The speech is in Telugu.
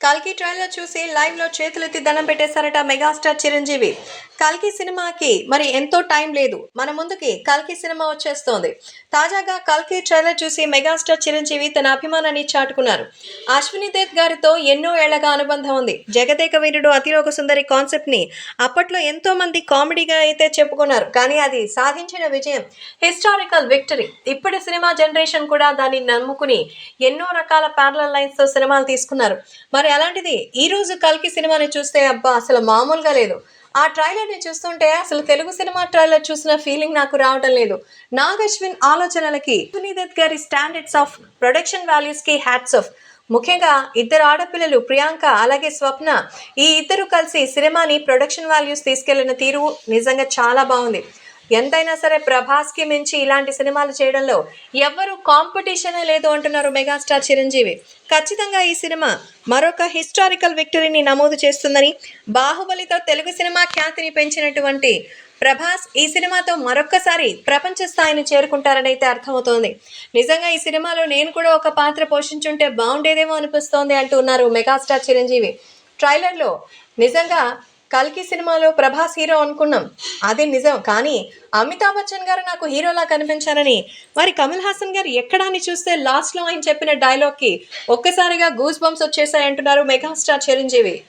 కల్కి ట్రైలర్ చూసి లైవ్లో చేతులెత్తి దండం పెట్టేశారట మెగాస్టార్ చిరంజీవి. కల్కి సినిమాకి మరి ఎంతో టైం లేదు. మన ముందుకి కల్కి సినిమా వచ్చేస్తోంది. తాజాగా కల్కి ట్రైలర్ చూసి మెగాస్టార్ చిరంజీవి తన అభిమానాన్ని చాటుకున్నారు. అశ్విని దేత్ గారితో ఎన్నో ఏళ్ళగా అనుబంధం ఉంది. జగదేక వీరుడు అతిలోక సుందరి కాన్సెప్ట్ని అప్పట్లో ఎంతో మంది కామెడీగా అయితే చెప్పుకున్నారు. కానీ అది సాధించిన విజయం హిస్టారికల్ విక్టరీ. ఇప్పటి సినిమా జనరేషన్ కూడా దాన్ని నమ్ముకుని ఎన్నో రకాల ప్యారల లైన్స్తో సినిమాలు తీసుకున్నారు. మరి అలాంటిది ఈ రోజు కల్కి సినిమాని చూస్తే అబ్బా అసలు మామూలుగా లేదు. ఆ ట్రైలర్ని చూస్తుంటే అసలు తెలుగు సినిమా ట్రైలర్ చూసిన ఫీలింగ్ నాకు రావడం లేదు. నాగ్ అశ్విన్ ఆలోచనలకి సునీదత్ గారి స్టాండర్డ్స్ ఆఫ్ ప్రొడక్షన్ వాల్యూస్కి హ్యాట్స్ ఆఫ్ ముఖ్యంగా ఇద్దరు ఆడపిల్లలు ప్రియాంక అలాగే స్వప్న ఈ ఇద్దరు కలిసి సినిమాని ప్రొడక్షన్ వాల్యూస్ తీసుకెళ్ళిన తీరు నిజంగా చాలా బాగుంది. ఎంతైనా సరే ప్రభాస్కి మించి ఇలాంటి సినిమాలు చేయడంలో ఎవ్వరు కాంపిటీషనే లేదు అంటున్నారు మెగాస్టార్ చిరంజీవి. ఖచ్చితంగా ఈ సినిమా మరొక హిస్టారికల్ విక్టరీని నమోదు చేస్తుందని బాహుబలితో తెలుగు సినిమా ఖ్యాతిని పెంచినటువంటి ప్రభాస్ ఈ సినిమాతో మరొక్కసారి ప్రపంచ స్థాయిని చేరుకుంటారని అయితే అర్థమవుతోంది. నిజంగా ఈ సినిమాలో నేను కూడా ఒక పాత్ర పోషించుంటే బాగుండేదేమో అనిపిస్తోంది అంటున్నారు మెగాస్టార్ చిరంజీవి. ట్రైలర్లో నిజంగా కల్కి సినిమాలో ప్రభాస్ హీరో అనుకున్నాం. అది నిజం. కానీ అమితాబ్ బచ్చన్ గారు నాకు హీరోలా కనిపించారని. మరి కమల్ హాసన్ గారు ఎక్కడా అని చూస్తే లాస్ట్లో ఆయన చెప్పిన డైలాగ్కి ఒక్కసారిగా గూస్ బంప్స్ వచ్చేసాయంటున్నారు మెగాస్టార్ చిరంజీవి.